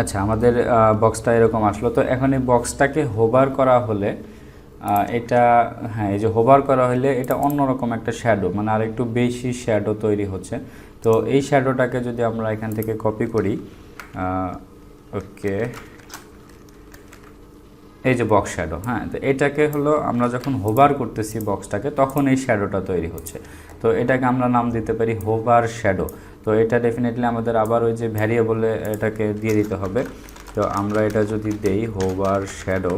আচ্ছা আমাদের বক্সটা এরকম আসলো। তো এখন এই বক্সটাকে হোবার করা হলে এটা হ্যাঁ এই যে হোবার করা হলে এটা অন্যরকম একটা শ্যাডো মানে আর একটু বেশি শ্যাডো তৈরি হচ্ছে। তো এই শ্যাডোটাকে যদি আমরা এখান থেকে কপি করি ওকে এই যে বক্স শ্যাডো হ্যাঁ তো এটাকে হলো আমরা যখন হোবার করতেছি বক্সটাকে তখন এই শ্যাডোটা তৈরি হচ্ছে। তো এটাকে আমরা নাম দিতে পারি হোবার শ্যাডো তো এটা ডেফিনেটলি আমাদের আবার ওই যে ভ্যারিয়েবলে এটাকে দিয়ে দিতে হবে। তো আমরা এটা যদি দেই হোবার শ্যাডো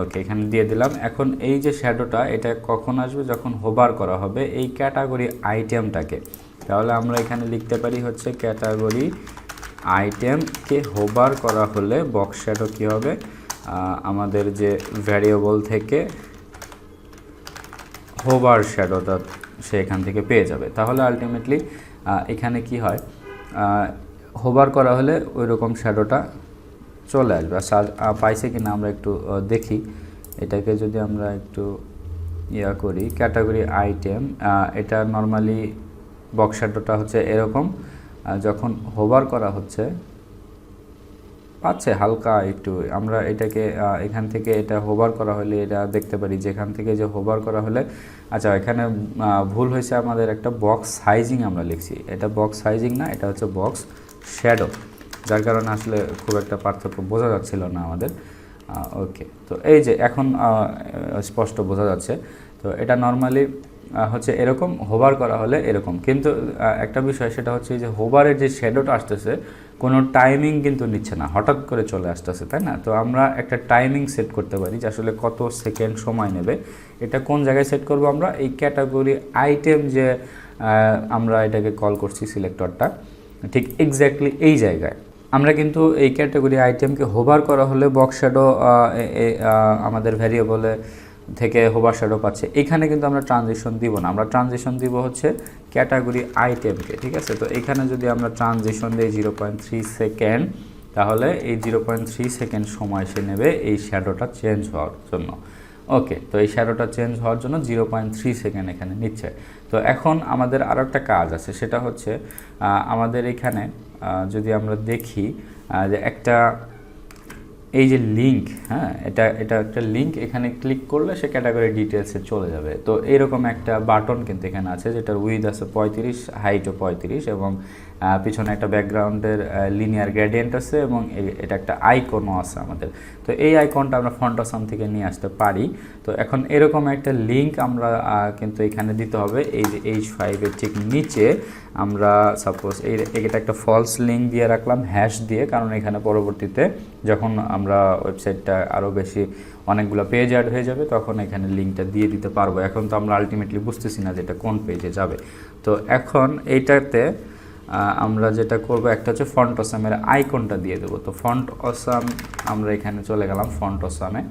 ওকে এখানে দিয়ে দিলাম। এখন এই যে শ্যাডোটা এটা কখন আসবে? যখন হোবার করা হবে, এই ক্যাটাগরি আইটেমটাকে তাহলে আমরা এখানে লিখতে পারি হচ্ছে ক্যাটাগরি আইটেমকে হোবার করা হলে বক্স শ্যাডো কী হবে? আমাদের যে ভ্যারিয়েবল থেকে হোবার শ্যাডোটা সে এখান থেকে পেয়ে যাবে। তাহলে আলটিমেটলি এখানে কি হয়? হোবার করা হলে ওই রকম শ্যাডোটা চলে আসবে। আর পাইছে কি কিনা আমরা একটু দেখি। এটাকে যদি আমরা একটু ইয়া করি ক্যাটাগরি আইটেম এটা নর্মালি বক্স শ্যাডোটা হচ্ছে এরকম। যখন হোবার করা হচ্ছে পাচ্ছে হালকা একটু। আমরা এটাকে এখান থেকে এটা হোবার করা হলে, এটা দেখতে পারি। যে এখান থেকে যে হোবার করা হলে আচ্ছা এখানে ভুল হয়েছে আমাদের একটা বক্স সাইজিং আমরা লিখছি। এটা বক্স সাইজিং না, এটা হচ্ছে বক্স শ্যাডো যার কারণে আসলে খুব একটা পার্থক্য বোঝা যাচ্ছিল না আমাদের। ওকে তো এই যে এখন স্পষ্ট বোঝা যাচ্ছে। তো এটা নর্মালি হচ্ছে এরকম হোবার করা হলে এরকম। কিন্তু একটা বিষয় সেটা হচ্ছে যে হোবারের যে শ্যাডোটা আসতেছে কোনো টাইমিং কিন্তু নিচ্ছে না। হঠাৎ করে চলে আসতেছে, তাই না? তো আমরা একটা টাইমিং সেট করতে পারি যে আসলে কত সেকেন্ড সময় নেবে। এটা কোন জায়গায় সেট করব আমরা? এই ক্যাটাগরি আইটেম যে আমরা এটাকে কল করছি সিলেক্টরটা ঠিক এক্স্যাক্টলি এই জায়গায়। আমরা কিন্তু এই ক্যাটাগরি আইটেমকে হোভার করা হলে বক্স শ্যাডো আমাদের ভ্যারিয়েবলে থেকে হোভার শ্যাডো পাচ্ছে। এখানে কিন্তু আমরা ট্রানজিশন দিব না। আমরা ট্রানজিশন দিব হচ্ছে ক্যাটাগরি আইটেমকে ঠিক আছে? তো এখানে যদি আমরা ট্রানজিশন দিই জিরো পয়েন্ট থ্রি সেকেন্ড তাহলে এই জিরো পয়েন্ট থ্রি সেকেন্ড সময় সে নেবে এই শ্যাডোটা চেঞ্জ হওয়ার জন্য। ওকে তো এই শ্যাডোটা চেঞ্জ হওয়ার জন্য জিরো পয়েন্ট থ্রি সেকেন্ড এখানে নিচ্ছে। তো এখন আমাদের আরও একটা কাজ আছে, সেটা হচ্ছে আমাদের এখানে যদি আমরা দেখি যে একটা এই যে লিঙ্ক হ্যাঁ এটা এটা একটা লিঙ্ক এখানে ক্লিক করলে সে ক্যাটাগরি ডিটেলসে চলে যাবে। তো এরকম একটা বাটন কিন্তু এখানে আছে, যেটার উইথ আছে পঁয়ত্রিশ হাইটও পঁয়ত্রিশ এবং পিছনে একটা ব্যাকগ্রাউন্ডের লিনিয়ার গ্রেডিয়েন্ট আছে এবং এটা একটা আইকনও আছে আমাদের। তো এই আইকনটা আমরা ফন্টাসাম থেকে নিয়ে আসতে পারি। তো এখন এরকম একটা লিঙ্ক আমরা কিন্তু এখানে দিতে হবে। এই যে এইচ ফাইভের ঠিক নিচে আমরা সাপোজ এই এটা একটা ফলস লিঙ্ক দিয়ে রাখলাম হ্যাশ দিয়ে, কারণ এখানে পরবর্তীতে যখন আমরা ওয়েবসাইটটা আরও বেশি অনেকগুলো পেজ অ্যাড হয়ে যাবে, তখন এখানে লিঙ্কটা দিয়ে দিতে পারব। এখন তো আমরা আলটিমেটলি বুঝতেছি না যে এটা কোন পেজে যাবে। তো এখন এইটাতে আমরা যেটা করব, একটা হচ্ছে ফন্ট অসামের আইকনটা দিয়ে দেবো। তো ফন্ট অসাম, আমরা এখানে চলে গেলাম ফন্ট অসামে।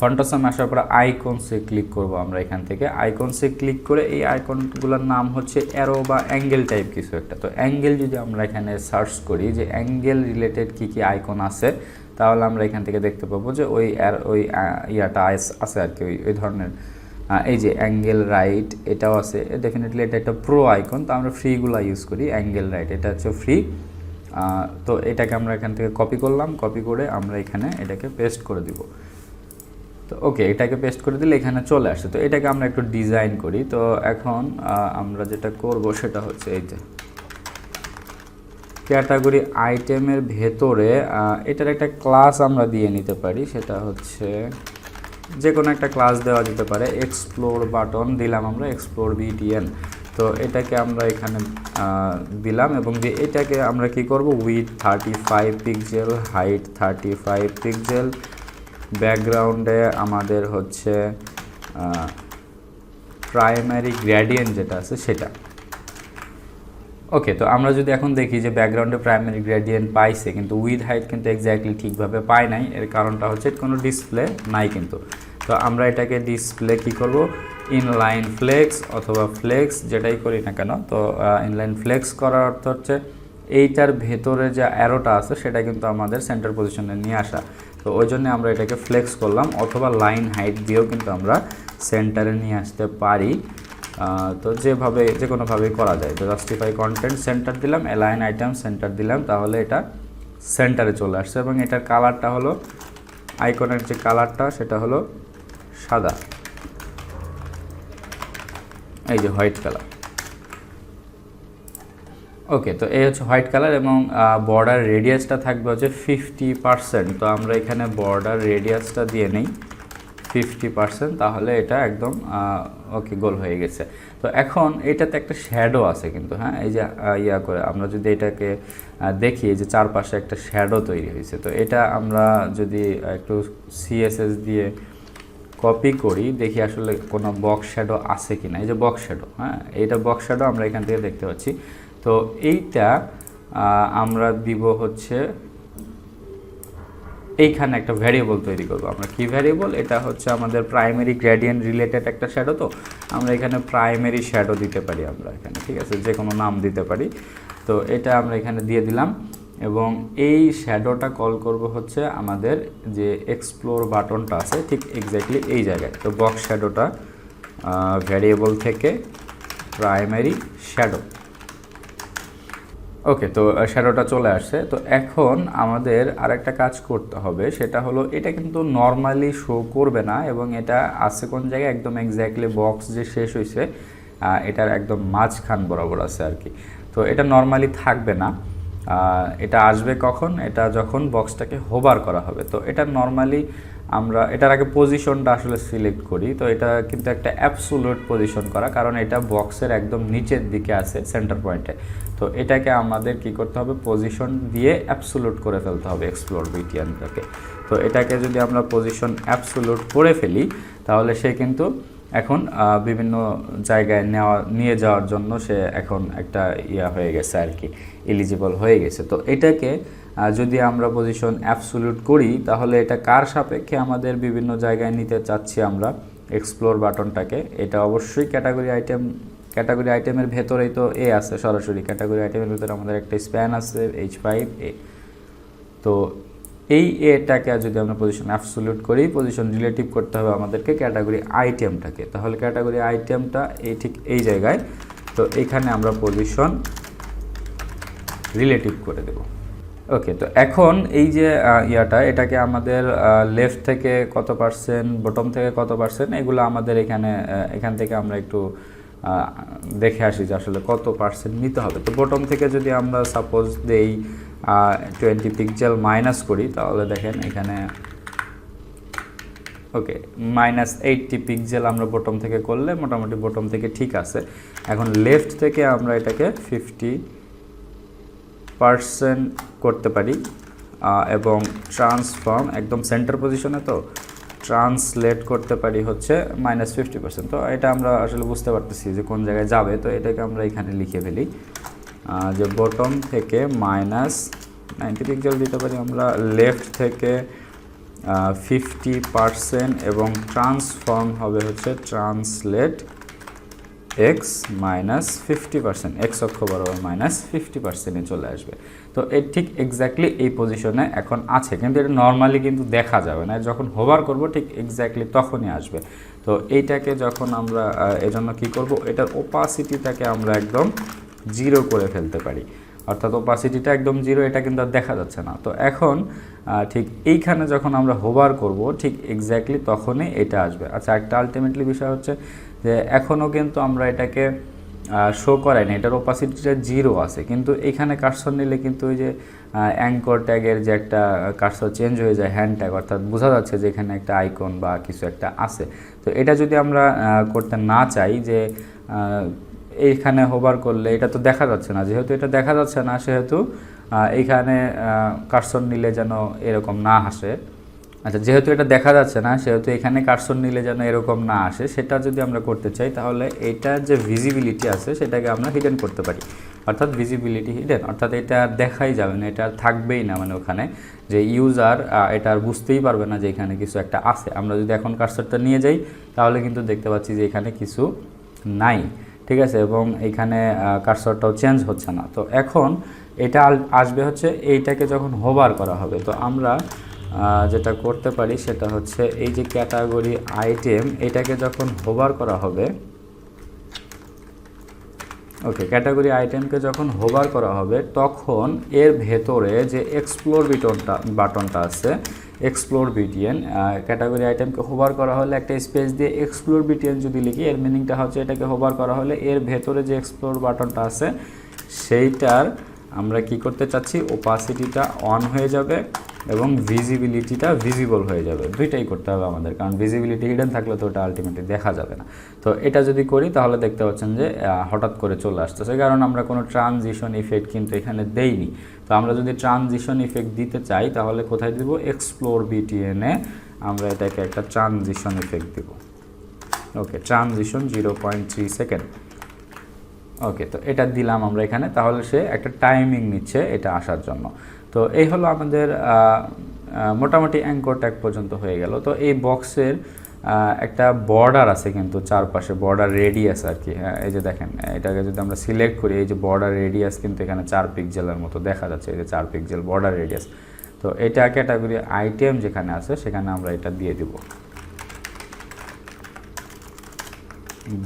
ফন্ট অসামে আসার পরে আইকনসে ক্লিক করব আমরা এখান থেকে। আইকনসে ক্লিক করে এই আইকনগুলোর নাম হচ্ছে অ্যারো বা অ্যাঙ্গেল টাইপ কিছু একটা। তো অ্যাঙ্গেল যদি আমরা এখানে সার্চ করি যে অ্যাঙ্গেল রিলেটেড কী কী আইকন আছে, তাহলে আমরা এখান থেকে দেখতে পাবো যে ওই ওই ইয়াটা আছে আর কি, ওই ওই ধরনের এই যে অ্যাঙ্গেল রাইট এটাও আছে। ডেফিনেটলি এটা একটা প্রো আইকন তো আমরা ফ্রিগুলো ইউজ করি অ্যাঙ্গেল রাইট এটা হচ্ছে ফ্রি তো এটাকে আমরা এখান থেকে কপি করলাম কপি করে আমরা এখানে এটাকে পেস্ট করে দিব। তো ওকে এটাকে পেস্ট করে দিলে এখানে চলে আসে। তো এটাকে আমরা একটু ডিজাইন করি। তো এখন আমরা যেটা করব সেটা হচ্ছে এই যে ক্যাটাগরি আইটেমের ভেতরে এটার একটা ক্লাস আমরা দিয়ে নিতে পারি। সেটা হচ্ছে যে কোনো একটা ক্লাস দেওয়া যেতে পারে এক্সপ্লোর বাটন দিলাম আমরা এক্সপ্লোর বিটিএন তো এটাকে আমরা এখানে দিলাম এবং দিয়ে এটাকে আমরা কি করব? Width thirty five pixel height thirty five pixel ব্যাকগ্রাউন্ডে আমাদের হচ্ছে প্রাইমারি গ্র্যাডিয়েন্ট যেটা আছে সেটা। ওকে তো আমরা যদি এখন দেখি যে ব্যাকগ্রাউন্ডে প্রাইমারি গ্রেডিয়েন্ট পাইছে, কিন্তু উইথ হাইট কিন্তু এক্স্যাক্টলি ঠিকভাবে পায় নাই। এর কারণটা হচ্ছে কোনো ডিসপ্লে নাই কিন্তু। তো আমরা এটাকে ডিসপ্লে কি করব? ইনলাইন ফ্লেক্স অথবা ফ্লেক্স যেটাই করি না কেন, তো ইনলাইন ফ্লেক্স করার অর্থ হচ্ছে এইটার ভেতরে যে অ্যারোটা আছে সেটা কিন্তু আমাদের সেন্টার পজিশনে নিয়ে আসা। তো ওই জন্য আমরা এটাকে ফ্লেক্স করলাম অথবা লাইন হাইট দিয়েও কিন্তু আমরা সেন্টারে নিয়ে আসতে পারি। তো যেভাবে, যে কোনোভাবেই করা যায়। তো জাস্টিফাই কন্টেন্ট সেন্টার দিলাম অ্যালাইন আইটেম সেন্টার দিলাম, তাহলে এটা সেন্টারে চলে আসছে। এবং এটার কালারটা হলো আইকনের যে কালারটা সেটা হলো সাদা। এই যে হোয়াইট কালার। ওকে, তো এই হচ্ছে হোয়াইট কালার এবং বর্ডার রেডিয়াসটা থাকবে হচ্ছে ফিফটি পার্সেন্ট তো আমরা এখানে বর্ডার রেডিয়াসটা দিয়ে নেই ফিফটি পার্সেন্ট তাহলে এটা একদম ওকে, গোল হয়ে গেছে। তো এখন এটাতে একটা শ্যাডো আছে কিন্তু হ্যাঁ? এই যে ইয়া করে আমরা যদি এটাকে দেখি যে চারপাশে একটা শ্যাডো তৈরি হয়েছে। তো এটা আমরা যদি একটু সিএসএস দিয়ে কপি করি, দেখি আসলে কোনো বক্স শ্যাডো আছে কি না এই যে বক্স শ্যাডো হ্যাঁ? এইটা বক্স শ্যাডো আমরা এখান থেকে দেখতে পাচ্ছি। তো এইটা আমরা দিব হচ্ছে এইখানে একটা ভ্যারিয়েবল তৈরি করব আমরা। কি ভ্যারিয়েবল এটা হচ্ছে আমাদের প্রাইমারি গ্রেডিয়েন্ট রিলেটেড একটা শ্যাডো তো। আমরা এখানে প্রাইমারি শ্যাডো দিতে পারি আমরা এখানে, ঠিক আছে? যে কোনো নাম দিতে পারি। তো এটা আমরা এখানে দিয়ে দিলাম। এবং এই শ্যাডোটা কল করব হচ্ছে আমাদের যে এক্সপ্লোর বাটনটা আছে, ঠিক এক্স্যাক্টলি এই জায়গায়। তো বক্স শ্যাডোটা ভ্যারিয়েবল থেকে প্রাইমারি শ্যাডো ওকে তো শ্যাডোটা চলে আসছে। তো এখন আমাদের আরেকটা কাজ করতে হবে, সেটা হলো এটা কিন্তু নর্মালি শো করবে না, এবং এটা আছে কোন জায়গায়? একদম এক্স্যাক্টলি বক্স যে শেষ হয়েছে এটার একদম মাঝখান বরাবর আছে আর কি। তো এটা নর্মালি থাকবে না। এটা আসবে কখন? এটা যখন বক্সটাকে হোবার করা হবে। তো এটা নর্মালি আমরা, এটার আগে পজিশনটা আসলে সিলেক্ট করি। তো এটা কিন্তু একটা অ্যাবসুলুট পজিশন করা, কারণ এটা বক্সের একদম নিচের দিকে আছে সেন্টার পয়েন্টে তো এটাকে আমাদের কি করতে হবে? পজিশন দিয়ে অ্যাবসুলুট করে ফেলতে হবে এক্সপ্লোর বিটিএনটাকে তো এটাকে যদি আমরা পজিশন অ্যাবসুলুট করে ফেলি, তাহলে সে কিন্তু এখন বিভিন্ন জায়গায় নেওয়া, নিয়ে যাওয়ার জন্য সে এখন একটা ইয়া হয়ে গেছে আর কি এলিজিবল হয়ে গেছে। তো এটাকে যদি আমরা পজিশন অ্যাবসুলুট করি, তাহলে এটা কার সাপেক্ষে আমাদের বিভিন্ন জায়গায় নিতে চাচ্ছি আমরা? এক্সপ্লোর বাটনটাকে। এটা অবশ্যই ক্যাটাগরি আইটেম ক্যাটাগরি আইটেমের ভেতরেই তো এ আছে সরাসরি। ক্যাটাগরি আইটেমের ভেতরে আমাদের একটা স্প্যান আছে এইচ ফাইভ এ তো এই এটাকে যদি আমরা পজিশন অ্যাবসোলিউট করি পজিশন রিলেটিভ করতে হবে আমাদেরকে ক্যাটাগরি আইটেমটাকে তাহলে ক্যাটাগরি আইটেমটা এই ঠিক এই জায়গায়। তো এখানে আমরা পজিশন রিলেটিভ করে দেব। ওকে তো এখন এই যে ইয়াটা, এটাকে আমাদের লেফট থেকে কত পার্সেন্ট বটম থেকে কত পার্সেন্ট এগুলো আমাদের এখানে এখান থেকে আমরা একটু দেখে আসি যে আসলে কত পার্সেন্ট নিতে হবে। তো বটম থেকে যদি আমরা সাপোজ দেই টোয়েন্টি পিক্সেল মাইনাস করি, তাহলে দেখেন এখানে ওকে মাইনাস এইটটি পিক্সেল আমরা বটম থেকে করলে মোটামুটি বটম থেকে ঠিক আছে। এখন লেফট থেকে আমরা এটাকে ফিফটি পার্সেন্ট করতে পারি এবং ট্রান্সফর্ম একদম সেন্টার পজিশনে তো ট্রান্সলেট করতে পারি হচ্ছে মাইনাস ফিফটি পার্সেন্ট তো এটা আমরা আসলে বুঝতে পারতেছি যে কোন জায়গায় যাবে, তো এটাকে আমরা এখানে লিখে ফেলি। যে বটম থেকে মাইনাস নাইনটি পিক্সেল দিতে পারি আমরা লেফট থেকে ফিফটি পার্সেন্ট এবং ট্রান্সফর্ম হবে হচ্ছে translate x minus fifty percent x অক্ষ বরাবর মাইনাস ফিফটি পার্সেন্টে চলে আসবে। তো এর ঠিক এক্স্যাক্টলি এই পজিশনে এখন আছে, কিন্তু এটা নর্মালি কিন্তু দেখা যাবে না, যখন হোভার করব ঠিক এক্স্যাক্টলি তখনই আসবে। তো এইটাকে যখন আমরা এজন্য কি করব, এটার ওপাসিটিটাকে আমরা একদম জিরো করে ফেলতে পারি। অর্থাৎ ওপাসিটিটা একদম জিরো, এটা কিন্তু আর দেখা যাচ্ছে না। তো এখন ঠিক এইখানে যখন আমরা হোভার করব, ঠিক এক্স্যাক্টলি তখনই এটা আসবে। আচ্ছা একটা আলটিমেটলি বিষয় হচ্ছে যে এখনও কিন্তু আমরা এটাকে শো করাই না এটার ওপাসিটিটা জিরো আছে। কিন্তু এখানে কার্সর নিলে কিন্তু ওই যে অ্যাঙ্কর ট্যাগের যে একটা কার্সর চেঞ্জ হয়ে যায় হ্যান্ড ট্যাগ অর্থাৎ বোঝা যাচ্ছে যে এখানে একটা আইকন বা কিছু একটা আছে। তো এটা যদি আমরা করতে না চাই যে এইখানে হোবার করলে, এটা তো দেখা যাচ্ছে না। যেহেতু এটা দেখা যাচ্ছে না, সেহেতু এইখানে কার্সন নিলে যেন এরকম না আসে। আচ্ছা যেহেতু এটা দেখা যাচ্ছে না, সেহেতু এখানে কার্সন নিলে যেন এরকম না আসে, সেটা যদি আমরা করতে চাই, তাহলে এটার যে ভিজিবিলিটি আছে, সেটাকে আমরা হিডেন করতে পারি। অর্থাৎ ভিজিবিলিটি হিডেন অর্থাৎ এটা দেখাই যাবে না, এটা থাকবেই না মানে ওখানে। যে ইউজার এটা আর বুঝতেই পারবে না যে এখানে কিছু একটা আছে। আমরা যদি এখন কার্সরটা নিয়ে যাই, তাহলে কিন্তু দেখতে পাচ্ছি যে এখানে কিছু নাই। ঠিক আছে, এবং এইখানে কার্সরটাও চেঞ্জ হচ্ছে না। তো এখন এটা আসবে হচ্ছে এইটাকে যখন হোবার করা হবে, তো আমরা যেটা করতে পারি সেটা হচ্ছে এই যে ক্যাটাগরি আইটেম এটাকে যখন হোভার করা হবে ওকে ক্যাটাগরি আইটেমকে যখন হোভার করা হবে, তখন এর ভেতরে যে এক্সপ্লোর বিটনটা বাটনটা আছে এক্সপ্লোর বিটিএন ক্যাটাগরি আইটেমকে হোভার করা হলে একটা স্পেস দিয়ে এক্সপ্লোর বিটিএন যদি লিখি, এর মিনিংটা হচ্ছে এটাকে হোভার করা হলে এর ভেতরে যে এক্সপ্লোর বাটনটা আছে, সেইটার আমরা কি করতে চাচ্ছি? ওপাসিটিটা অন হয়ে যাবে এবং ভিজিবিলিটিটা ভিজিবল হয়ে যাবে। দুইটাই করতে হবে আমাদের, কারণ ভিজিবিলিটি হিডেন থাকলে তো ওটা আলটিমেটলি দেখা যাবে না। তো এটা যদি করি, তাহলে দেখতে পাচ্ছেন যে হঠাৎ করে চলে আসতেছে। কারণ আমরা কোনো ট্রানজিশন ইফেক্ট কিন্তু এখানে দেইনি। তো আমরা যদি ট্রানজিশন ইফেক্ট দিতে চাই, তাহলে কোথায় দিব? এক্সপ্লোর বিটিএনে আমরা এটাকে একটা ট্রানজিশন ইফেক্ট দিব। Okay transition zero point three second okay তো এটা দিলাম আমরা এখানে। তাহলে সে একটা টাইমিং নিচ্ছে এটা আসার জন্য। তো এই হলো আমাদের মোটামুটি অ্যাঙ্কর ট্যাগ পর্যন্ত হয়ে গেল। তো এই বক্সের একটা বর্ডার আছে কিন্তু চারপাশে বর্ডার রেডিয়াস আর কি হ্যাঁ, এই যে দেখেন এটাকে যদি আমরা সিলেক্ট করি এই যে বর্ডার রেডিয়াস কিন্তু এখানে চার পিক্সেলের মতো দেখা যাচ্ছে এই যে চার পিক্সেল বর্ডার রেডিয়াস তো এটা ক্যাটাগরি আইটেম যেখানে আছে সেখানে আমরা এটা দিয়ে দিব।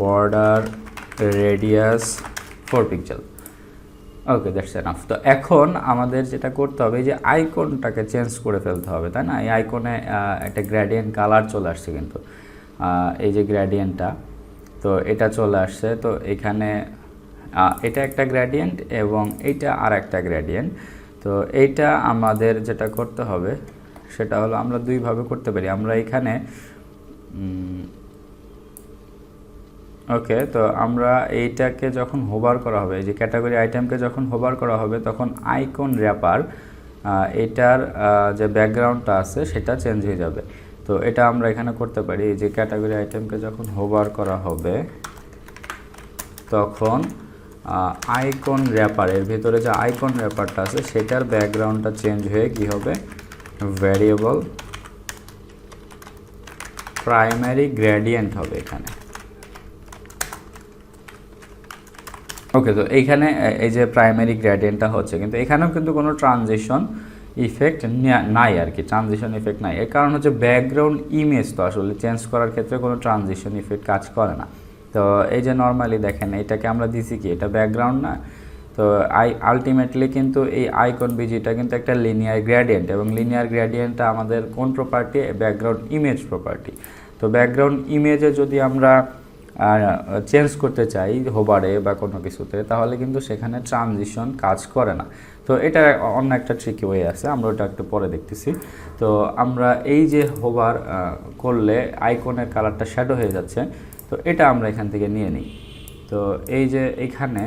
Border radius four pixel okay that's enough তো এখন আমাদের যেটা করতে হবে যে আইকনটাকে চেঞ্জ করে ফেলতে হবে, তাই না? এই আইকনে একটা গ্র্যাডিয়েন্ট কালার চলে আসছে কিন্তু। এই যে গ্র্যাডিয়েন্টটা তো এটা চলে আসছে। তো এখানে এটা একটা গ্র্যাডিয়েন্ট এবং এইটা আর একটা গ্র্যাডিয়েন্ট তো এইটা আমাদের যেটা করতে হবে, সেটা হলো আমরা দুইভাবে করতে পারি। আমরা এখানে ওকে তো আমরা এইটাকে যখন হোভার করা হবে যে ক্যাটাগরি আইটেমকে যখন হোভার করা হবে, তখন আইকন র্যাপার এটার যে ব্যাকগ্রাউন্ডটা আছে, সেটা চেঞ্জ হয়ে যাবে। তো এটা আমরা এখানে করতে পারি যে ক্যাটাগরি আইটেমকে যখন হোভার করা হবে, তখন আইকন র্যাপারের ভিতরে যে আইকন র্যাপারটা আছে, সেটার ব্যাকগ্রাউন্ডটা চেঞ্জ হয়ে কি হবে? ভ্যারিয়েবল প্রাইমারি গ্রেডিয়েন্ট হবে এখানে। ওকে তো এইখানে এই যে প্রাইমারি গ্রেডিয়েন্টটা হচ্ছে, কিন্তু এখানেও কিন্তু কোনো ট্রানজিশন ইফেক্ট নাই আর কি ট্রানজিশন ইফেক্ট নাই। এর কারণ হচ্ছে ব্যাকগ্রাউন্ড ইমেজ তো আসলে চেঞ্জ করার ক্ষেত্রে কোনো ট্রানজিশন ইফেক্ট কাজ করে না। তো এই যে নর্মালি দেখেন, এটাকে আমরা দিছি কি, এটা ব্যাকগ্রাউন্ড না, তো আই আলটিমেটলি কিন্তু এই আইকন বিজিটা কিন্তু একটা লিনিয়ার গ্রেডিয়েন্ট এবং লিনিয়ার গ্রেডিয়েন্টটা আমাদের কোন প্রপার্টি ব্যাকগ্রাউন্ড ইমেজ প্রপার্টি তো ব্যাকগ্রাউন্ড ইমেজে যদি আমরা চেঞ্জ করতে চাই হোবারে বা কোনো কিছুতে, তাহলে কিন্তু সেখানে ট্রানজিশন কাজ করে না। তো এটা অন্য একটা ট্রিকি ওয়ে আছে, আমরা ওটা একটু পরে দেখতেছি। তো আমরা এই যে হোবার করলে আইকনের কালারটা শ্যাডো হয়ে যাচ্ছে, তো এটা আমরা এখান থেকে নিয়ে নিই। তো এই যে এখানে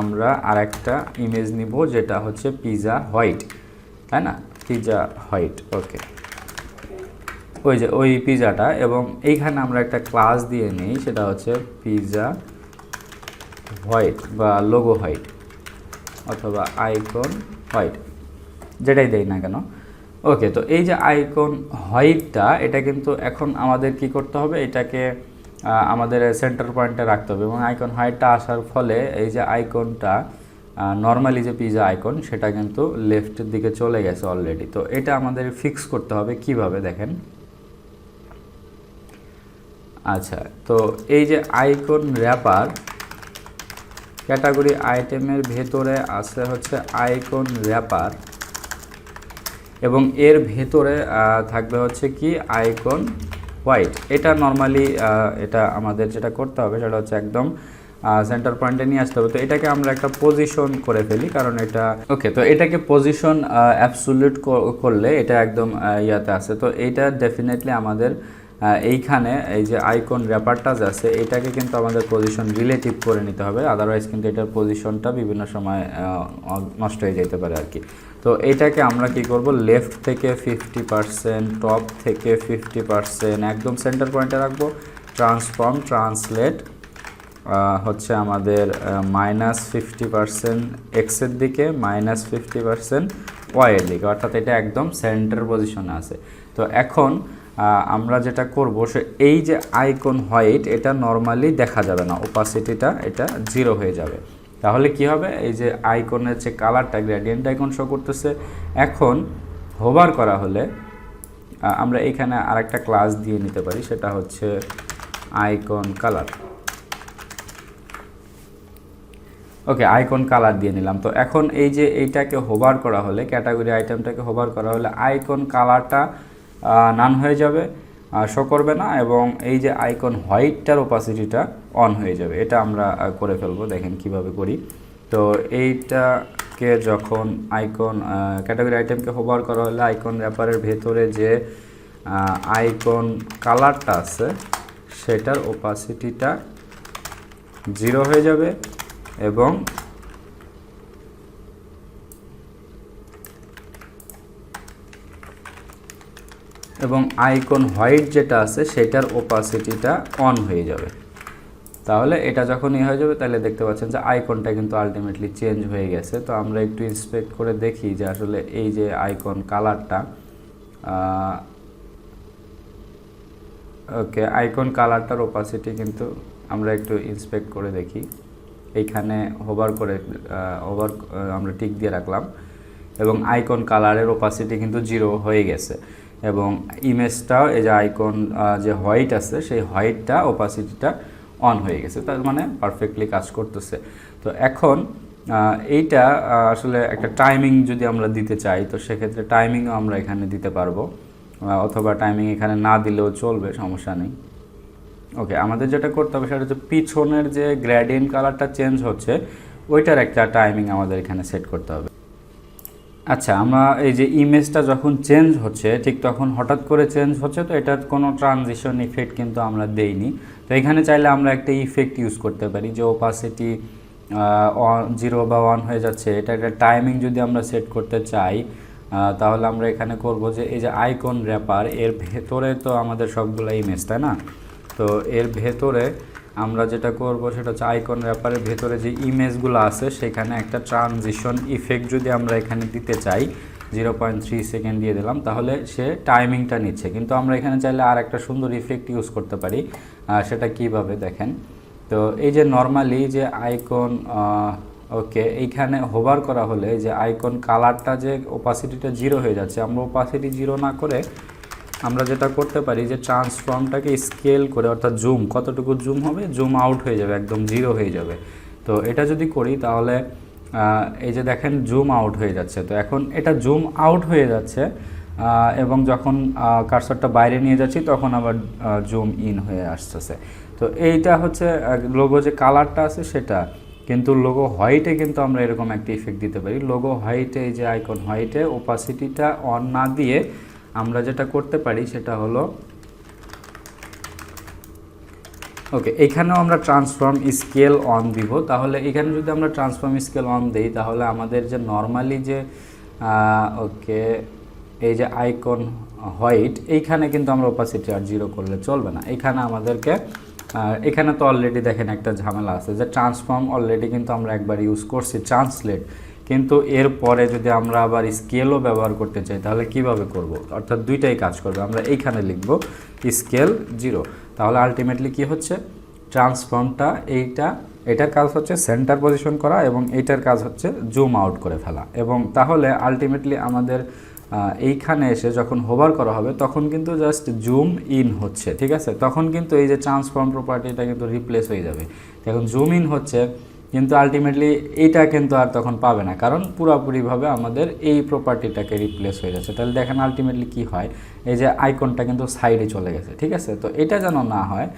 আমরা আর একটা ইমেজ নিব, যেটা হচ্ছে পিজা হোয়াইট তাই না? পিজা হোয়াইট ওকে ওই যে, ওই পিজাটা এবং এইখানে আমরা একটা ক্লাস দিয়ে নিই, সেটা হচ্ছে পিজা হোয়াইট বা লোগো হোয়াইট অথবা আইকন হোয়াইট যেটাই দেই না কেন। ওকে তো এই যে আইকন হোয়াইটটা এটা কিন্তু এখন আমাদের কি করতে হবে? এটাকে আমাদের সেন্টার পয়েন্টে রাখতে হবে এবং আইকন হোয়াইটটা আসার ফলে এই যে আইকনটা নর্মালি যে পিজা আইকন সেটা কিন্তু লেফটের দিকে চলে গেছে অলরেডি তো এটা আমাদের ফিক্স করতে হবে কীভাবে দেখেন? আচ্ছা তো এই যে আইকন র্যাপার, ক্যাটাগরি আইটেমের ভেতরে আছে হচ্ছে আইকন র্যাপার এবং এর ভেতরে থাকবে হচ্ছে কি আইকন হোয়াইট। এটা নর্মালি এটা আমাদের যেটা করতে হবে সেটা হচ্ছে একদম সেন্টার পয়েন্টে নিয়ে আসতে হবে। তো এটাকে আমরা একটা পজিশন করে ফেলি, কারণ এটা ওকে তো এটাকে পজিশন অ্যাবসুলেট করলে এটা একদম ইয়াতে আছে। তো এটা ডেফিনেটলি আমাদের এইখানে এই যে আইকন র্যাপারটা আছে, এটাকে কিন্তু আমাদের পজিশন রিলেটিভ করে নিতে হবে। আদারওয়াইজ কিন্তু এটার পজিশনটা বিভিন্ন সময় নষ্ট হয়ে যেতে পারে আর কি। তো এইটাকে আমরা কি করব? লেফট থেকে ফিফটি পার্সেন্ট টপ থেকে ফিফটি পার্সেন্ট একদম সেন্টার পয়েন্টে রাখব। ট্রান্সফর্ম ট্রান্সলেট হচ্ছে আমাদের মাইনাস ফিফটি পার্সেন্ট এক্সের দিকে মাইনাস ফিফটি পার্সেন্ট ওয়াইয়ের দিকে। অর্থাৎ এটা একদম সেন্টার পজিশনে আছে। তো এখন আমরা যেটা করব, সে এই যে আইকন হোয়াইট এটা নর্মালি দেখা যাবে না। ওপাসিটিটা এটা জিরো হয়ে যাবে। তাহলে কি হবে? এই যে আইকনের যে কালারটা গ্রেডিয়েন্ট আইকন শো করতেছে, এখন হোভার করা হলে আমরা এখানে আরেকটা ক্লাস দিয়ে নিতে পারি, সেটা হচ্ছে icon colour okay icon colour দিয়ে নিলাম। তো এখন এই যে এইটাকে হোভার করা হলে ক্যাটাগরি আইটেমটাকে হোভার করা হলে আইকন কালারটা নান হয়ে যাবে শো করবে না এবং এই যে আইকন হোয়াইটটার ওপাসিটিটা অন হয়ে যাবে, এটা আমরা করে ফেলব, দেখেন কীভাবে করি। তো এইটাকে যখন আইকন ক্যাটাগরি আইটেমকে হোভার করা হলে আইকন র্যাপারের ভেতরে যে আইকন কালারটা আছে, সেটার ওপাসিটিটা জিরো হয়ে যাবে এবং এবং আইকন হোয়াইট যেটা আছে, সেটার ওপাসিটিটা অন হয়ে যাবে। তাহলে এটা যখন ই হয়ে যাবে, তাহলে দেখতে পাচ্ছেন যে আইকনটা কিন্তু আলটিমেটলি চেঞ্জ হয়ে গেছে। তো আমরা একটু ইন্সপেক্ট করে দেখি যে আসলে এই যে আইকন কালারটা ওকে আইকন কালারটার ওপাসিটি কিন্তু আমরা একটু ইন্সপেক্ট করে দেখি। এইখানে হোভার করে ওভার আমরা টিক দিয়ে রাখলাম। এবং আইকন কালারের ওপাসিটি কিন্তু জিরো হয়ে গেছে। এবং ইমেজটাও এই যে আইকন যে হোয়াইট আছে, সেই হোয়াইটটা ওপাসিটিটা অন হয়ে গেছে। তার মানে পারফেক্টলি কাজ করতেছে। তো এখন এইটা আসলে একটা টাইমিং যদি আমরা দিতে চাই, তো সেক্ষেত্রে টাইমিংও আমরা এখানে দিতে পারব। অথবা টাইমিং এখানে না দিলেও চলবে, সমস্যা নেই। ওকে, আমাদের যেটা করতে হবে সেটা হচ্ছে পিছনের যে গ্রেডিয়েন্ট কালারটা চেঞ্জ হচ্ছে, ওইটার একটা টাইমিং আমাদের এখানে সেট করতে হবে। আচ্ছা আমরা এই যে ইমেজটা যখন চেঞ্জ হচ্ছে, ঠিক তখন হঠাৎ করে চেঞ্জ হচ্ছে, তো এটার কোনো ট্রানজিশন ইফেক্ট কিন্তু আমরা দেইনি। তো এখানে চাইলে আমরা একটা ইফেক্ট ইউজ করতে পারি, যে ওপাসিটি জিরো বা ওয়ান হয়ে যাচ্ছে। এটা একটা টাইমিং যদি আমরা সেট করতে চাই তাহলে আমরা এখানে করব যে এই যে আইকন র্যাপার এর ভেতরে তো আমাদের সবগুলো ইমেজ তাই না? তো এর ভেতরে আমরা যেটা করব সেটা হচ্ছে আইকন র্যাপারের ভেতরে যে ইমেজগুলো আছে, সেখানে একটা ট্রানজিশন ইফেক্ট যদি আমরা এখানে দিতে চাই জিরো পয়েন্ট থ্রি সেকেন্ড দিয়ে দিলাম, তাহলে সে টাইমিংটা নিচ্ছে। কিন্তু আমরা এখানে চাইলে আর একটা সুন্দর ইফেক্ট ইউজ করতে পারি। সেটা কীভাবে দেখেন? তো এই যে নর্মালি যে আইকন ওকে এইখানে হোভার করা হলে যে আইকন কালারটা যে ওপাসিটিটা জিরো হয়ে যাচ্ছে, আমরা ওপাসিটি জিরো না করে আমরা যেটা করতে পারি যে ট্রান্সফর্মটাকে স্কেল করে, অর্থাৎ জুম কতটুকু জুম হবে? জুম আউট হয়ে যাবে, একদম জিরো হয়ে যাবে। তো এটা যদি করি তাহলে এই যে দেখেন জুম আউট হয়ে যাচ্ছে। তো এখন এটা জুম আউট হয়ে যাচ্ছে এবং যখন কারসরটা বাইরে নিয়ে যাচ্ছি তখন আবার জুম ইন হয়ে আসতেছে। তো এইটা হচ্ছে লোগো যে কালারটা আছে সেটা। কিন্তু লোগো হোয়াইটে কিন্তু আমরা এরকম একটা ইফেক্ট দিতে পারি। লোগো হোয়াইটে এই যে আইকন হোয়াইটে ওপাসিটিটা অন না দিয়ে আমরা যেটা করতে পারি সেটা হলো, ওকে, এখানেও আমরা ট্রান্সফর্ম স্কেল অন দিব। তাহলে এখানে যদি আমরা ট্রান্সফর্ম স্কেল অন দিই, তাহলে আমাদের যে নর্মালি যে ওকে, এই যে আইকন হোয়াইট এইখানে কিন্তু আমরা ওপাসিটি আর জিরো করলে চলবে না। এখানে আমাদেরকে এখানে তো অলরেডি দেখেন একটা ঝামেলা আছে যে ট্রান্সফর্ম অলরেডি কিন্তু আমরা একবার ইউজ করছি ট্রান্সলেট কিন্তু এরপরে যদি আমরা আবার স্কেলও ব্যবহার করতে চাই, তাহলে কীভাবে করব? অর্থাৎ দুইটাই কাজ করবে। আমরা এইখানে লিখব স্কেল জিরো তাহলে আলটিমেটলি কি হচ্ছে? ট্রান্সফর্মটা এইটা, এটার কাজ হচ্ছে সেন্টার পজিশন করা এবং এইটার কাজ হচ্ছে জুম আউট করে ফেলা। এবং তাহলে আলটিমেটলি আমাদের এইখানে এসে যখন হোভার করা হবে, তখন কিন্তু জাস্ট জুম ইন হচ্ছে, ঠিক আছে? তখন কিন্তু এই যে ট্রান্সফর্ম প্রপার্টিটা কিন্তু রিপ্লেস হয়ে যাবে। এখন জুম ইন হচ্ছে কিন্তু আলটিমেটলি এইটা কিন্তু আর তখন পাবে না। কারণ পুরোপুরিভাবে আমাদের এই প্রপার্টিটাকে রিপ্লেস হয়ে যাচ্ছে। তাহলে দেখেন আলটিমেটলি কি হয়? এই যে আইকনটা কিন্তু সাইডে চলে গেছে, ঠিক আছে? তো এটা যেন না হয়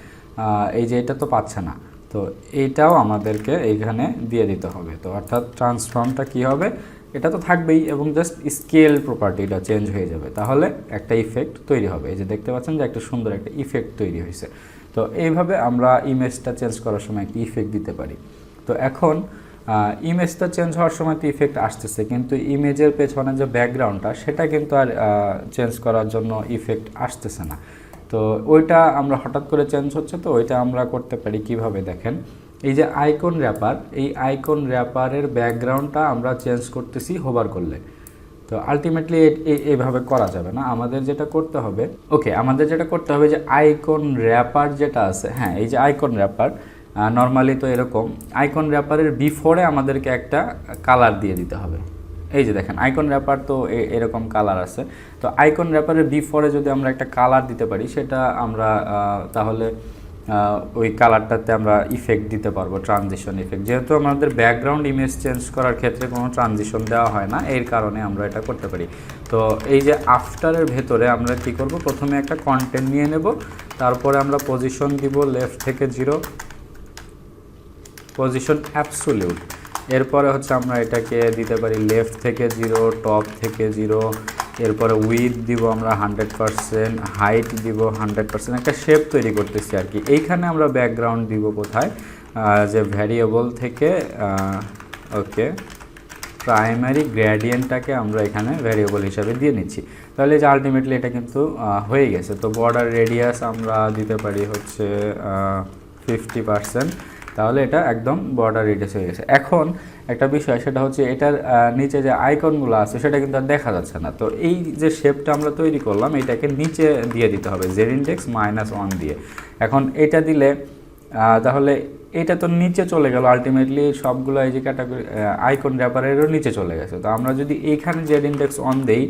এই যে এটা তো পাচ্ছে না। তো এইটাও আমাদেরকে এইখানে দিয়ে দিতে হবে। তো অর্থাৎ ট্রান্সফর্মটা কি হবে? এটা তো থাকবেই এবং জাস্ট স্কেল প্রপার্টিটা চেঞ্জ হয়ে যাবে। তাহলে একটা ইফেক্ট তৈরি হবে। এই যে দেখতে পাচ্ছেন যে একটা সুন্দর একটা ইফেক্ট তৈরি হয়েছে। তো এইভাবে আমরা ইমেজটা চেঞ্জ করার সময় একটা ইফেক্ট দিতে পারি? তো এখন ইমেজটা চেঞ্জ হওয়ার সময় তো ইফেক্ট আসতেছে, কিন্তু ইমেজের পেছনে যে ব্যাকগ্রাউন্ডটা সেটা কিন্তু আর চেঞ্জ করার জন্য ইফেক্ট আসতেছে না। তো ওইটা আমরা হঠাৎ করে চেঞ্জ হচ্ছে তো, ওইটা আমরা করতে পারি কীভাবে দেখেন? এই যে আইকন র্যাপার এই আইকন র্যাপারের ব্যাকগ্রাউন্ডটা আমরা চেঞ্জ করতেছি হোভার করলে। তো আলটিমেটলি এইভাবে করা যাবে না। আমাদের যেটা করতে হবে ওকে আমাদের যেটা করতে হবে যে আইকন র্যাপার যেটা আছে হ্যাঁ এই যে আইকন র্যাপার নর্মালি তো এরকম আইকন র্যাপারের বিফোরে আমাদেরকে একটা কালার দিয়ে দিতে হবে। এই যে দেখেন আইকন র্যাপার তো এরকম কালার আছে। তো আইকন র্যাপারের বিফোরে যদি আমরা একটা কালার দিতে পারি, সেটা আমরা তাহলে ওই কালারটাতে আমরা ইফেক্ট দিতে পারব ট্রানজিশন ইফেক্ট যেহেতু আমাদের ব্যাকগ্রাউন্ড ইমেজ চেঞ্জ করার ক্ষেত্রে কোনো ট্রানজিশন দেওয়া হয় না, এর কারণে আমরা এটা করতে পারি। তো এই যে আফটারের ভেতরে আমরা কি করব? প্রথমে একটা কন্টেন্ট নিয়ে নেব, তারপরে আমরা পজিশন দিব লেফট থেকে জিরো পজিশন অ্যাবসোলিউট এরপরে হচ্ছে আমরা এটাকে দিতে পারি লেফট থেকে জিরো টপ থেকে জিরো এরপরে উইথ দিব আমরা হান্ড্রেড পারসেন্ট হাইট দিব হান্ড্রেড পারসেন্ট একটা শেপ তৈরি করতেছি আর কি। এইখানে আমরা ব্যাকগ্রাউন্ড দিব কোথায়? যে ভ্যারিয়েবল থেকে ওকে প্রাইমারি গ্রেডিয়েন্টটাকে আমরা এখানে ভ্যারিয়েবল হিসাবে দিয়ে নিচ্ছি। তাহলে যে আলটিমেটলি এটা কিন্তু হয়ে গেছে। তো বর্ডার রেডিয়াস আমরা দিতে পারি হচ্ছে ফিফটি পার্সেন্ট তাহলে এটা একদম বর্ডার রেডিয়াস হয়ে গেছে। এখন একটা বিষয়, সেটা হচ্ছে এটার নিচে যে আইকনগুলো আছে, সেটা কিন্তু আর দেখা যাচ্ছে না। তো এই যে শেপটা আমরা তৈরি করলাম, এটাকে নিচে দিয়ে দিতে হবে জেড ইন্ডেক্স মাইনাস ওয়ান দিয়ে। এখন এটা দিলে তাহলে এটা তো নিচে চলে গেল আলটিমেটলি সবগুলো এই যে ক্যাটাগরি আইকন র্যাপারেরও নিচে চলে গেছে। তো আমরা যদি এইখানে জেড ইন্ডেক্স অন দেই,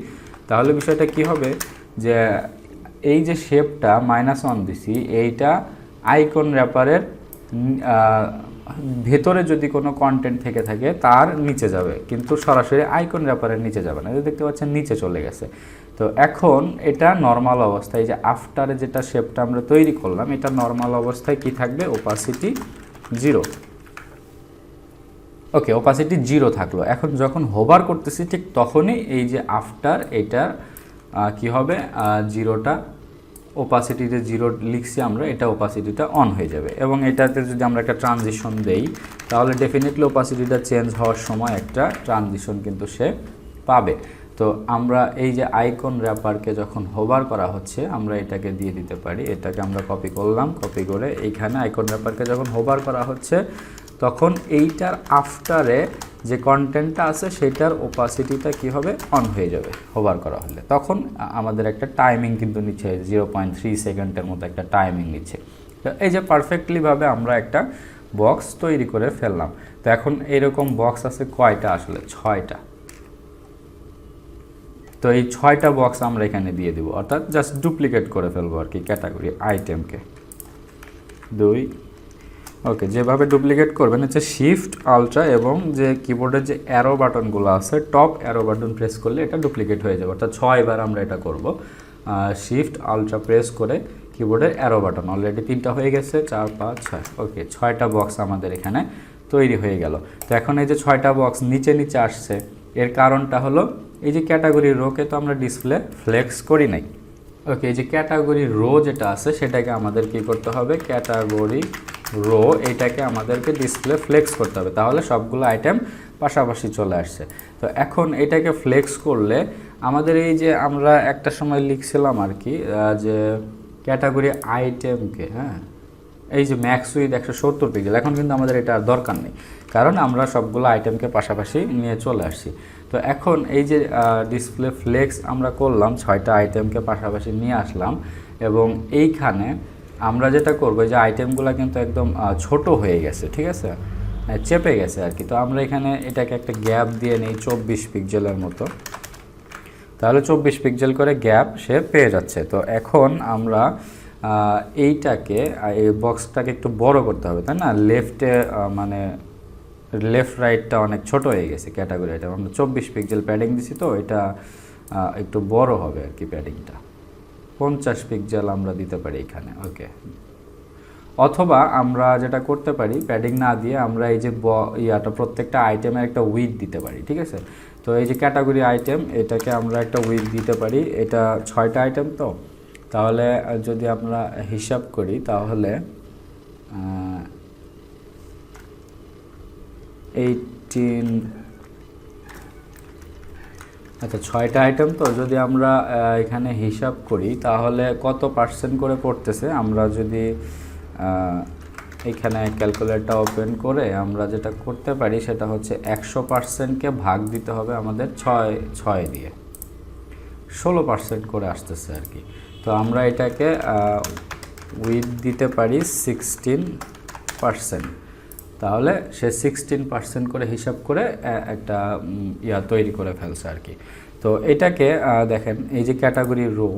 তাহলে বিষয়টা কি হবে? যে এই যে শেপটা মাইনাস ওয়ান দিছি, এইটা আইকন র্যাপারের ভেতরে যদি কোনো কন্টেন্ট থেকে থাকে, তার নিচে যাবে। কিন্তু সরাসরি আইকন র্যাপারের নিচে যাবে না। দেখতে পাচ্ছেন, নিচে চলে গেছে। তো এখন এটা নর্মাল অবস্থায় যে আফটারে যেটা শেপটা আমরা তৈরি করলাম, এটা নর্মাল অবস্থায় কি থাকবে? Opacity zero okay opacity zero থাকল। এখন যখন হোভার করতেছি, ঠিক তখনই এই যে আফটার এটা কি হবে? জিরোটা ওপাসিটিতে জিরো লিখছি আমরা, এটা ওপাসিটিটা অন হয়ে যাবে। এবং এটাতে যদি আমরা একটা ট্রানজিশন দেই, তাহলে ডেফিনেটলি ওপাসিটিটা চেঞ্জ হওয়ার সময় একটা ট্রানজিশন কিন্তু সে পাবে। তো আমরা এই যে আইকন র্যাপারকে যখন হোভার করা হচ্ছে, আমরা এটাকে দিয়ে দিতে পারি। এটাকে আমরা কপি করলাম কপি করে এইখানে আইকন র্যাপারকে যখন হোভার করা হচ্ছে, তখন এইটার আফটারে যে কন্টেন্টটা আছে সেটার ওপাসিটিটা কী হবে? অন হয়ে যাবে হোভার করা হলে। তখন আমাদের একটা টাইমিং কিন্তু নিচ্ছে জিরো পয়েন্ট থ্রি সেকেন্ডের মতো একটা টাইমিং নিচ্ছে। তো এই যে পারফেক্টলিভাবে আমরা একটা বক্স তৈরি করে ফেললাম। তো এখন এরকম বক্স আছে কয়টা আসলে? ছয়টা। তো এই ছয়টা বক্স আমরা এখানে দিয়ে দিব। অর্থাৎ জাস্ট ডুপ্লিকেট করে ফেলব আর কি ক্যাটাগরি আইটেমকে দুই ওকে যেভাবে ডুপ্লিকেট করবেন, হচ্ছে শিফট আলট্রা এবং যে কিবোর্ডের যে অ্যারো বাটনগুলো আছে টপ অ্যারো বাটন প্রেস করলে এটা ডুপ্লিকেট হয়ে যাবে। অর্থাৎ ছয়বার আমরা এটা করব। শিফট আলট্রা প্রেস করে কিবোর্ডের অ্যারো বাটন অলরেডি তিনটা হয়ে গেছে, চার, পাঁচ, ছয়। ওকে ছয়টা বক্স আমাদের এখানে তৈরি হয়ে গেল। তো এখন এই যে ছয়টা বক্স নিচে নিচে আসছে, এর কারণটা হলো এই যে ক্যাটাগরি রোকে তো আমরা ডিসপ্লে ফ্লেক্স করি নাই। ওকে এই যে ক্যাটাগরি রো যেটা আছে, সেটাকে আমাদের কি করতে হবে? ক্যাটাগরি রো এটাকে আমাদেরকে ডিসপ্লে ফ্লেক্স করতে হবে। তাহলে সবগুলো আইটেম পাশাপাশি চলে আসছে। তো এখন এটাকে ফ্লেক্স করলে আমাদের এই যে আমরা একটা সময় লিখছিলাম আর কি যে ক্যাটাগরি আইটেমকে হ্যাঁ? এই যে ম্যাক্স উইথ একশো সত্তর পিক্সেল এখন কিন্তু আমাদের এটা আর দরকার নেই। কারণ আমরা সবগুলো আইটেমকে পাশাপাশি নিয়ে চলে আসছি। তো এখন এই যে ডিসপ্লে ফ্লেক্স আমরা করলাম, ছয়টা আইটেমকে পাশাপাশি নিয়ে আসলাম এবং এইখানে আমরা যেটা করব যে আইটেমগুলো কিন্তু একদম ছোট হয়ে গেছে, ঠিক আছে? চেপে গেছে আর কি। তো আমরা এখানে এটাকে একটা গ্যাপ দিয়ে নিই, চব্বিশ পিক্সেলের মতো। তাহলে চব্বিশ পিক্সেল করে গ্যাপ সে পেয়ে যাচ্ছে। তো এখন আমরা এইটাকে এই বক্সটাকে একটু বড় করতে হবে, তাই না? লেফটে মানে লেফট রাইটটা অনেক ছোট হয়ে গেছে ক্যাটাগরি এটা আমরা চব্বিশ পিক্সেল প্যাডিং দিছি তো, এটা একটু বড় হবে আর কি প্যাডিংটা পঞ্চাশ পিক্সেল আমরা দিতে পারি এখানে ওকে অথবা আমরা যেটা করতে পারি প্যাডিং না দিয়ে আমরা এই যে ব- ইয়াটা প্রত্যেকটা আইটেমের একটা উইথ দিতে পারি, ঠিক আছে? তো এই যে ক্যাটাগরি আইটেম এটাকে আমরা একটা উইথ দিতে পারি, এটা ছয়টা আইটেম তো? তাহলে যদি আমরা হিসাব করি, তাহলে এইটিন আচ্ছা ছয়টা আইটেম তো যদি আমরা এখানে হিসাব করি, তাহলে কত পার্সেন্ট করে পড়তেছে? আমরা যদি এখানে ক্যালকুলেটরটা ওপেন করে আমরা যেটা করতে পারি, সেটা হচ্ছে একশো পার্সেন্টকে ভাগ দিতে হবে আমাদের ছয় ছয় দিয়ে। ষোলো পার্সেন্ট করে আসতেছে আর কি। তো আমরা এটাকে উইথ দিতে পারি সিক্সটিন পার্সেন্ট তাহলে সে সিক্সটিন পার্সেন্ট করে হিসাব করে একটা ইয়া তৈরি করে ফেলছে আর কি। তো এটাকে দেখেন, এই যে ক্যাটাগরি রো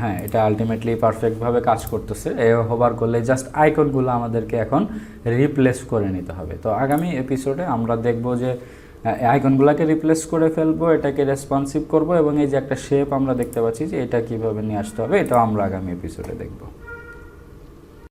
হ্যাঁ এটা আলটিমেটলি পারফেক্টভাবে কাজ করতেছে। এ হবার করলে জাস্ট আইকনগুলো আমাদেরকে এখন রিপ্লেস করে নিতে হবে। তো আগামী এপিসোডে আমরা দেখব যে আইকনগুলোকে রিপ্লেস করে ফেলব, এটাকে রেসপন্সিভ করব এবং এই যে একটা শেপ আমরা দেখতে পাচ্ছি যে এটা কীভাবে নিয়ে আসতে হবে, এটাও আমরা আগামী এপিসোডে দেখব।